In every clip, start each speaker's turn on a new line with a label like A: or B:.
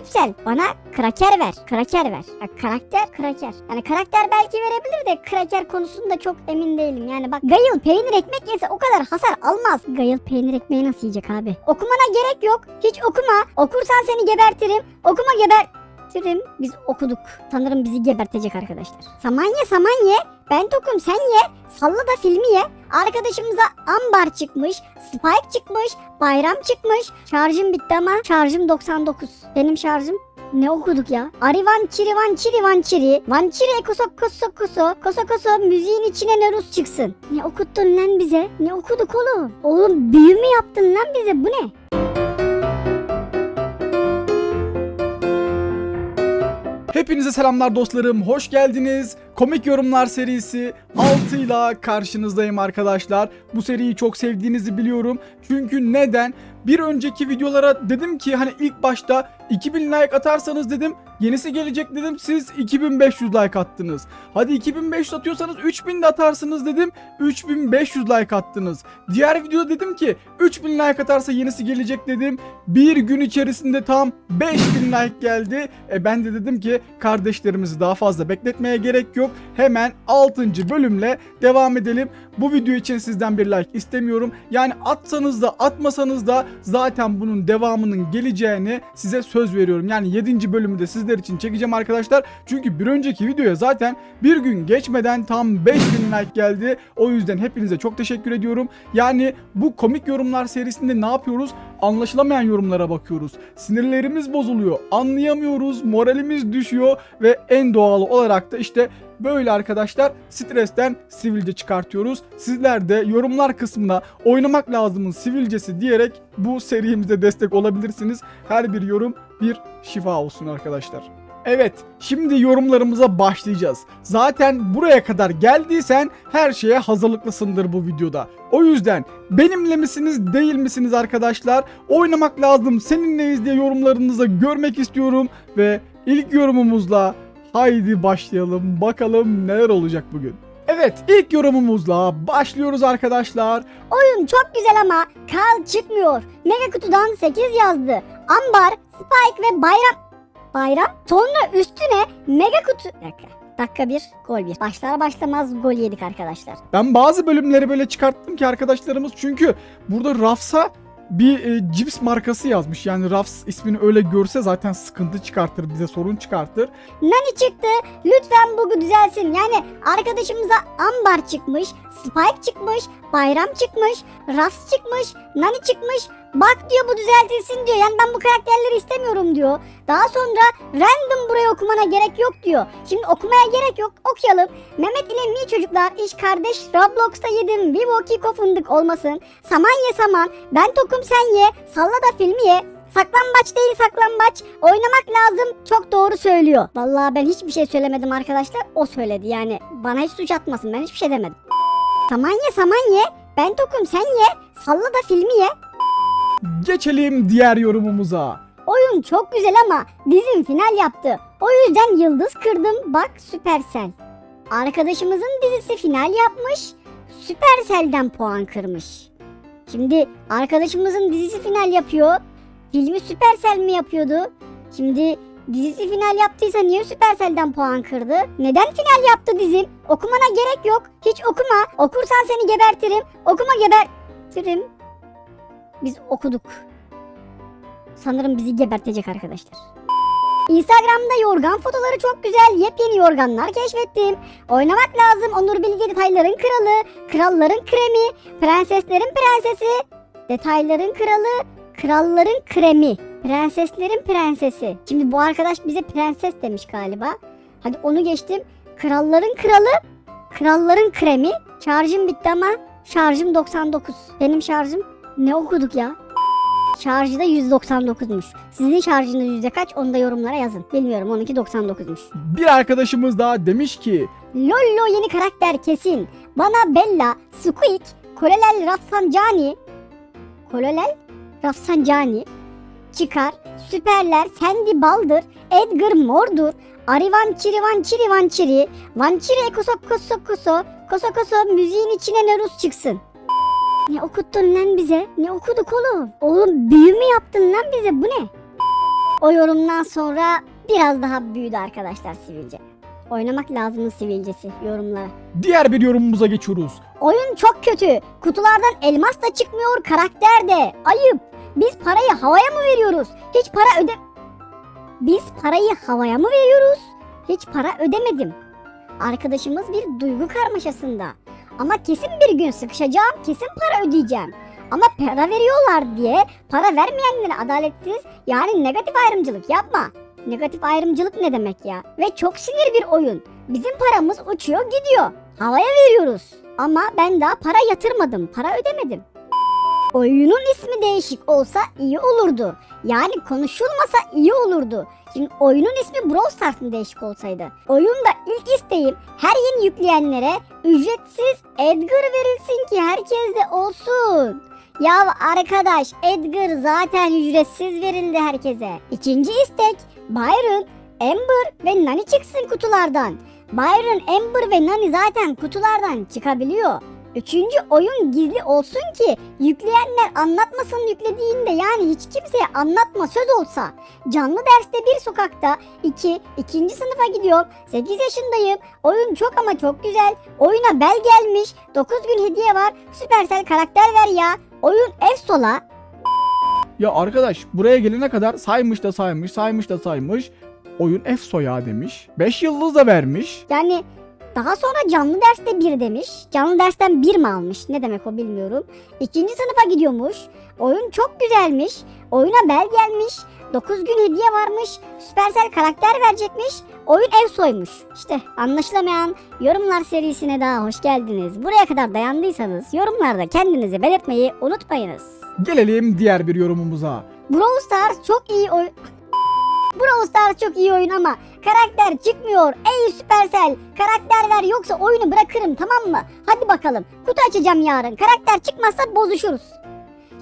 A: Süpsel bana kraker ver. Kraker ver. Ya, karakter kraker. Yani karakter belki verebilir de kraker konusunda çok emin değilim. Yani bak Gayıl peynir ekmek yese o kadar hasar almaz. Gayıl peynir ekmeği nasıl yiyecek abi? Okumana gerek yok. Hiç okuma. Okursan seni gebertirim. Okuma geber... Biz okuduk. Sanırım bizi gebertecek arkadaşlar. Saman ye saman ye. Ben tokum sen ye. Salla da filmi ye. Arkadaşımıza ambar çıkmış. Spike çıkmış. Bayram çıkmış. Şarjım bitti ama şarjım 99. Benim şarjım ne okuduk ya? Arivan çiri van çiri van çiri. Van çiri koso koso koso. Koso koso müziğin içine ne Rus çıksın. Ne okuttun lan bize? Ne okuduk oğlum? Oğlum büyü mü yaptın lan bize? Bu ne?
B: Hepinize selamlar dostlarım. Hoş geldiniz. Komik yorumlar serisi 6 ile karşınızdayım arkadaşlar. Bu seriyi çok sevdiğinizi biliyorum. Çünkü neden? Bir önceki videolara dedim ki hani ilk başta 2000 like atarsanız dedim yenisi gelecek dedim. Siz 2500 like attınız. Hadi 2500 atıyorsanız 3000 de atarsınız dedim. 3500 like attınız. Diğer videoda dedim ki 3000 like atarsa yenisi gelecek dedim. Bir gün içerisinde tam 5000 like geldi. E ben de dedim ki kardeşlerimizi daha fazla bekletmeye gerek yok. Hemen 6. bölümle devam edelim. Bu video için sizden bir like istemiyorum. Yani atsanız da atmasanız da zaten bunun devamının geleceğini size söz veriyorum. Yani 7. bölümü de sizler için çekeceğim arkadaşlar. Çünkü bir önceki videoya zaten bir gün geçmeden tam 5000 like geldi. O yüzden hepinize çok teşekkür ediyorum. Yani bu komik yorumlar serisinde ne yapıyoruz? Anlaşılamayan yorumlara bakıyoruz. Sinirlerimiz bozuluyor. Anlayamıyoruz. Moralimiz düşüyor ve en doğal olarak da işte Böyle arkadaşlar stresten sivilce çıkartıyoruz. Sizler de yorumlar kısmına oynamak lazımın sivilcesi diyerek bu serimize destek olabilirsiniz. Her bir yorum bir şifa olsun arkadaşlar. Evet, şimdi yorumlarımıza başlayacağız. Zaten buraya kadar geldiysen her şeye hazırlıklısındır bu videoda. O yüzden benimle misiniz değil misiniz arkadaşlar? Oynamak lazım seninleyiz diye yorumlarınızı görmek istiyorum ve ilk yorumumuzla Haydi başlayalım bakalım neler olacak bugün. Evet ilk yorumumuzla başlıyoruz arkadaşlar.
A: Oyun çok güzel ama Karl çıkmıyor. Mega kutudan 8 yazdı. Ambar, Spike ve Bayram... Bayram? Sonra üstüne mega kutu... Dakika. Dakika bir, gol bir. Başlar başlamaz gol yedik arkadaşlar.
B: Ben bazı bölümleri böyle çıkarttım ki arkadaşlarımız çünkü burada Rafs'a bir e, cips markası yazmış. Yani Rafs ismini öyle görse zaten sıkıntı çıkartır bize sorun çıkartır.
A: Nani çıktı. Lütfen bu düzelsin. Yani arkadaşımıza Ambar çıkmış, Spike çıkmış, Bayram çıkmış, Rafs çıkmış, Nani çıkmış. Bak diyor bu düzeltilsin diyor. Yani ben bu karakterleri istemiyorum diyor. Daha sonra random buraya okumana gerek yok diyor. Şimdi okumaya gerek yok. Okuyalım. Mehmet ile Mi çocuklar iş kardeş Roblox'ta yedim. Vivo Kiko fındık olmasın. Saman ye saman. Ben tokum sen ye. Salla da filmi ye. Saklambaç değil saklambaç. Oynamak lazım. Çok doğru söylüyor. Vallahi ben hiçbir şey söylemedim arkadaşlar. O söyledi yani. Bana hiç suç atmasın. Ben hiçbir şey demedim. Saman ye saman ye. Ben tokum sen ye. Salla da filmi ye.
B: Geçelim diğer yorumumuza.
A: Oyun çok güzel ama dizim final yaptı. O yüzden yıldız kırdım. Bak Süpersel. Arkadaşımızın dizisi final yapmış. Süpersel'den puan kırmış. Şimdi arkadaşımızın dizisi final yapıyor. Filmi Süpersel mi yapıyordu? Şimdi dizisi final yaptıysa niye Süpersel'den puan kırdı? Neden final yaptı dizim? Okumana gerek yok. Hiç okuma. Okursan seni gebertirim. Okuma gebertirim. Biz okuduk. Sanırım bizi gebertecek arkadaşlar. Instagram'da yorgan fotoları çok güzel. Yepyeni yorganlar keşfettim. Oynamak lazım. Onur Bilge detayların kralı. Kralların kremi. Prenseslerin prensesi. Detayların kralı. Kralların kremi. Prenseslerin prensesi. Şimdi bu arkadaş bize prenses demiş galiba. Hadi onu geçtim. Kralların kralı. Kralların kremi. Şarjım bitti ama şarjım 99. Benim şarjım ne okuduk ya? Şarjı da 199'muş. Sizin şarjınız yüzde kaç onu da yorumlara yazın. Bilmiyorum onunki 99'muş.
B: Bir arkadaşımız daha demiş ki
A: Lollo yeni karakter kesin. Bana Bella, Squeak, Kolelel Rafsanjani, Kolelel Rafsanjani çıkar. Süperler Sandy Baldır, Edgar Mordur, Arivan Çirivan Çirivan Çiri, Van Çiri Koso Koso Koso, Koso Koso müziğin içine ne Rus çıksın. Ne okuttun lan bize? Ne okuduk oğlum? Oğlum büyü mü yaptın lan bize? Bu ne? o yorumdan sonra biraz daha büyüdü arkadaşlar sivilce. Oynamak lazımın sivilcesi yorumlara.
B: Diğer bir yorumumuza geçiyoruz.
A: Oyun çok kötü. Kutulardan elmas da çıkmıyor, karakter de. Ayıp. Biz parayı havaya mı veriyoruz? Hiç para öde... Biz parayı havaya mı veriyoruz? Hiç para ödemedim. Arkadaşımız bir duygu karmaşasında. Ama kesin bir gün sıkışacağım, kesin para ödeyeceğim. Ama para veriyorlar diye para vermeyenlere adaletsiz yani negatif ayrımcılık yapma. Negatif ayrımcılık ne demek ya? Ve çok sinir bir oyun. Bizim paramız uçuyor gidiyor. Havaya veriyoruz. Ama ben daha para yatırmadım. Para ödemedim. Oyunun ismi değişik olsa iyi olurdu. Yani konuşulmasa iyi olurdu. Şimdi oyunun ismi Brawl Stars mı değişik olsaydı? Oyunda ilk isteğim her yeni yükleyenlere ücretsiz Edgar verilsin ki herkes de olsun. Ya arkadaş Edgar zaten ücretsiz verildi herkese. İkinci istek Byron, Amber ve Nani çıksın kutulardan. Byron, Amber ve Nani zaten kutulardan çıkabiliyor. Üçüncü oyun gizli olsun ki yükleyenler anlatmasın yüklediğinde yani hiç kimseye anlatma söz olsa. Canlı derste bir sokakta 2. ikinci sınıfa gidiyorum. 8 yaşındayım. Oyun çok ama çok güzel. Oyuna bel gelmiş. 9 gün hediye var. Süpersel karakter ver ya. Oyun Efsola.
B: Ya arkadaş buraya gelene kadar saymış da saymış, saymış da saymış. Oyun EFSO ya demiş. 5 yıldız da vermiş.
A: Yani daha sonra canlı derste bir demiş. Canlı dersten bir mi almış? Ne demek o bilmiyorum. İkinci sınıfa gidiyormuş. Oyun çok güzelmiş. Oyuna bel gelmiş. 9 gün hediye varmış. Süpersel karakter verecekmiş. Oyun ev soymuş. İşte anlaşılamayan yorumlar serisine daha hoş geldiniz. Buraya kadar dayandıysanız yorumlarda kendinizi belirtmeyi unutmayınız.
B: Gelelim diğer bir yorumumuza.
A: Brawl Stars çok iyi oyun... Brawl Stars çok iyi oyun ama karakter çıkmıyor. Ey Supercell karakter ver yoksa oyunu bırakırım tamam mı? Hadi bakalım kutu açacağım yarın. Karakter çıkmazsa bozuşuruz.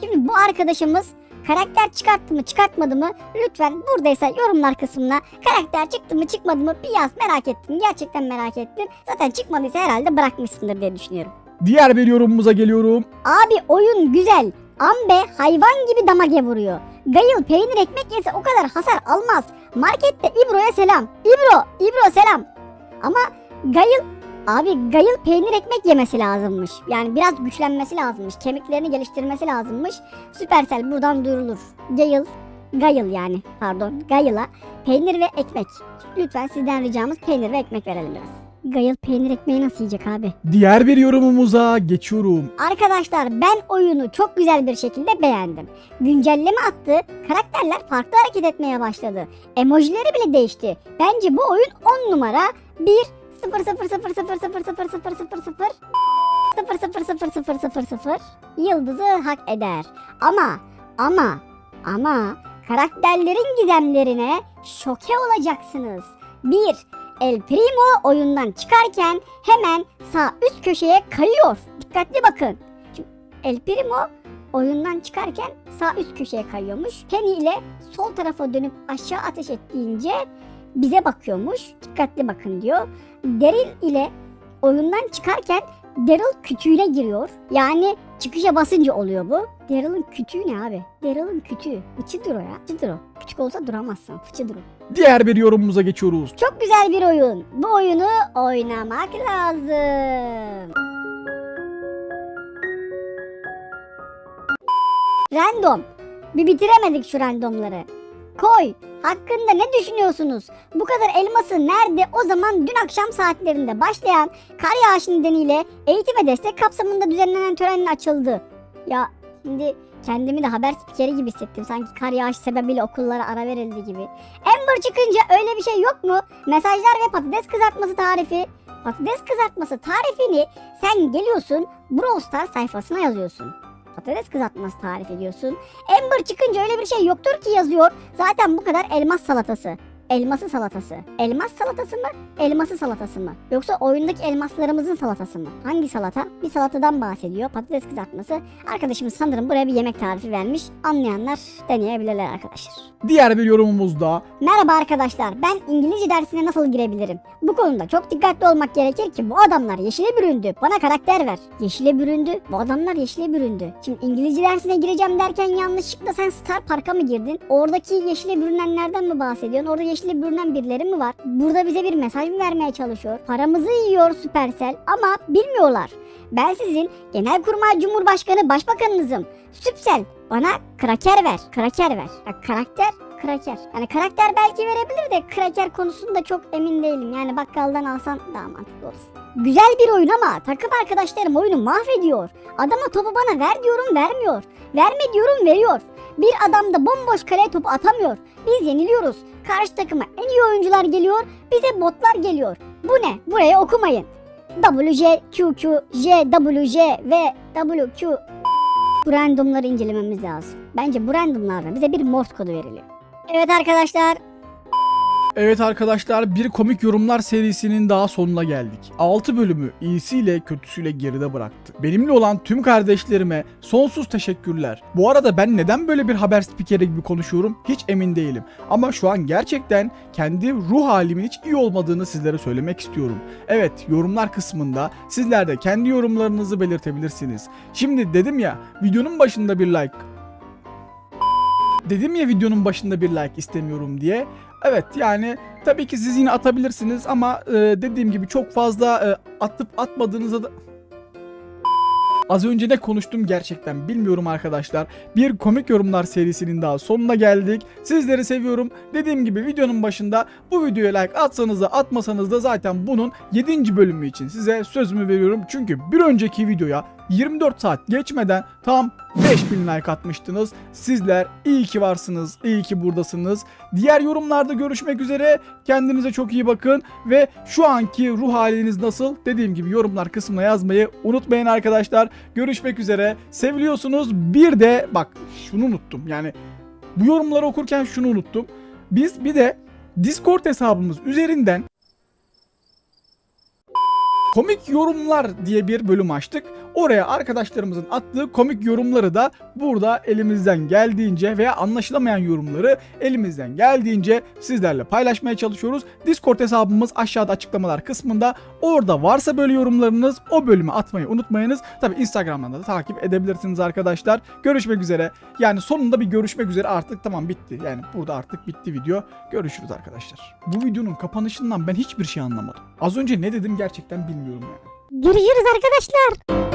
A: Şimdi bu arkadaşımız karakter çıkarttı mı çıkartmadı mı lütfen buradaysa yorumlar kısmına karakter çıktı mı çıkmadı mı bir yaz merak ettim. Gerçekten merak ettim. Zaten çıkmadıysa herhalde bırakmışsındır diye düşünüyorum.
B: Diğer bir yorumumuza geliyorum.
A: Abi oyun güzel. Ambe hayvan gibi damage vuruyor. Gayıl peynir ekmek yese o kadar hasar almaz. Markette İbro'ya selam. İbro, İbro selam. Ama Gayıl Abi Gayıl peynir ekmek yemesi lazımmış. Yani biraz güçlenmesi lazımmış. Kemiklerini geliştirmesi lazımmış. Süpersel buradan duyurulur. Gayıl, Gayıl yani pardon Gayıl'a peynir ve ekmek. Lütfen sizden ricamız peynir ve ekmek verelim biraz. Gayıl peynir ekmeği nasıl yiyecek abi?
B: Diğer bir yorumumuza geçiyorum.
A: Arkadaşlar ben oyunu çok güzel bir şekilde beğendim. Güncelleme attı, karakterler farklı hareket etmeye başladı. Emojileri bile değişti. Bence bu oyun 10 numara 1 0 0 0 0 0 0 0 0 0 0 0 0 0 0 0 0 0 yıldızı hak eder. Ama ama ama karakterlerin gizemlerine şoke olacaksınız. 1. El Primo oyundan çıkarken hemen sağ üst köşeye kayıyor. Dikkatli bakın. El Primo oyundan çıkarken sağ üst köşeye kayıyormuş. Penny ile sol tarafa dönüp aşağı ateş ettiğince bize bakıyormuş. Dikkatli bakın diyor. Daryl ile oyundan çıkarken Daryl kütüğüne giriyor. Yani çıkışa basınca oluyor bu. Daryl'ın kütüğü ne abi? Daryl'ın kütüğü. Fıçıdır o ya. Fıçıdır o. Küçük olsa duramazsın. Fıçıdır o.
B: Diğer bir yorumumuza geçiyoruz.
A: Çok güzel bir oyun. Bu oyunu oynamak lazım. Random. Bir bitiremedik şu randomları. Koy. Hakkında ne düşünüyorsunuz? Bu kadar elması nerede? O zaman dün akşam saatlerinde başlayan kar yağışı nedeniyle eğitim ve destek kapsamında düzenlenen törenin açıldı. Ya şimdi kendimi de haber spikeri gibi hissettim. Sanki kar yağışı sebebiyle okullara ara verildi gibi. Amber çıkınca öyle bir şey yok mu? Mesajlar ve patates kızartması tarifi. Patates kızartması tarifini sen geliyorsun Brawl Stars sayfasına yazıyorsun. Patates kızartması tarifi diyorsun. Amber çıkınca öyle bir şey yoktur ki yazıyor. Zaten bu kadar elmas salatası. Elması salatası. Elmas salatası mı? Elması salatası mı? Yoksa oyundaki elmaslarımızın salatası mı? Hangi salata? Bir salatadan bahsediyor. Patates kızartması. Arkadaşımız sanırım buraya bir yemek tarifi vermiş. Anlayanlar deneyebilirler arkadaşlar.
B: Diğer bir yorumumuz da
A: Merhaba arkadaşlar. Ben İngilizce dersine nasıl girebilirim? Bu konuda çok dikkatli olmak gerekir ki bu adamlar yeşile büründü. Bana karakter ver. Yeşile büründü. Bu adamlar yeşile büründü. Şimdi İngilizce dersine gireceğim derken yanlışlıkla sen Star Park'a mı girdin? Oradaki yeşile bürünenlerden mi bahsediyorsun? Orada yeşile bürünen birileri mi var? Burada bize bir mesaj mı vermeye çalışıyor? Paramızı yiyor Supercell ama bilmiyorlar. Ben sizin Genelkurmay Cumhurbaşkanı Başbakanınızım. Süpsel bana kraker ver. Kraker ver. Ya karakter kraker. Yani karakter belki verebilir de kraker konusunda çok emin değilim. Yani bakkaldan alsan daha mantıklı olur. Güzel bir oyun ama takım arkadaşlarım oyunu mahvediyor. Adama topu bana ver diyorum vermiyor. Verme diyorum veriyor. Bir adam da bomboş kaleye topu atamıyor. Biz yeniliyoruz. Karşı takıma en iyi oyuncular geliyor. Bize botlar geliyor. Bu ne? Burayı okumayın. WJ, QQ, JWJ ve WQ bu randomları incelememiz lazım. Bence bu randomlarda bize bir Morse kodu veriliyor. Evet arkadaşlar.
B: Evet arkadaşlar bir komik yorumlar serisinin daha sonuna geldik. 6 bölümü iyisiyle kötüsüyle geride bıraktık. Benimle olan tüm kardeşlerime sonsuz teşekkürler. Bu arada ben neden böyle bir haber spikeri gibi konuşuyorum hiç emin değilim. Ama şu an gerçekten kendi ruh halimin hiç iyi olmadığını sizlere söylemek istiyorum. Evet yorumlar kısmında sizler de kendi yorumlarınızı belirtebilirsiniz. Şimdi dedim ya videonun başında bir like Dedim ya videonun başında bir like istemiyorum diye. Evet yani tabii ki siz yine atabilirsiniz ama e, dediğim gibi çok fazla e, atıp atmadığınızda da... Az önce ne konuştum gerçekten bilmiyorum arkadaşlar. Bir komik yorumlar serisinin daha sonuna geldik. Sizleri seviyorum. Dediğim gibi videonun başında bu videoya like atsanız da atmasanız da zaten bunun 7. bölümü için size sözümü veriyorum. Çünkü bir önceki videoya 24 saat geçmeden tam 5000 like atmıştınız. Sizler iyi ki varsınız, iyi ki buradasınız. Diğer yorumlarda görüşmek üzere. Kendinize çok iyi bakın ve şu anki ruh haliniz nasıl? Dediğim gibi yorumlar kısmına yazmayı unutmayın arkadaşlar. Görüşmek üzere. Seviliyorsunuz. Bir de bak şunu unuttum. Yani bu yorumları okurken şunu unuttum. Biz bir de Discord hesabımız üzerinden komik yorumlar diye bir bölüm açtık. Oraya arkadaşlarımızın attığı komik yorumları da burada elimizden geldiğince veya anlaşılamayan yorumları elimizden geldiğince sizlerle paylaşmaya çalışıyoruz. Discord hesabımız aşağıda açıklamalar kısmında. Orada varsa böyle yorumlarınız o bölüme atmayı unutmayınız. Tabi Instagram'dan da takip edebilirsiniz arkadaşlar. Görüşmek üzere. Yani sonunda bir görüşmek üzere artık tamam bitti. Yani burada artık bitti video. Görüşürüz arkadaşlar. Bu videonun kapanışından ben hiçbir şey anlamadım. Az önce ne dedim gerçekten bilmiyorum yani.
A: Görüşürüz arkadaşlar.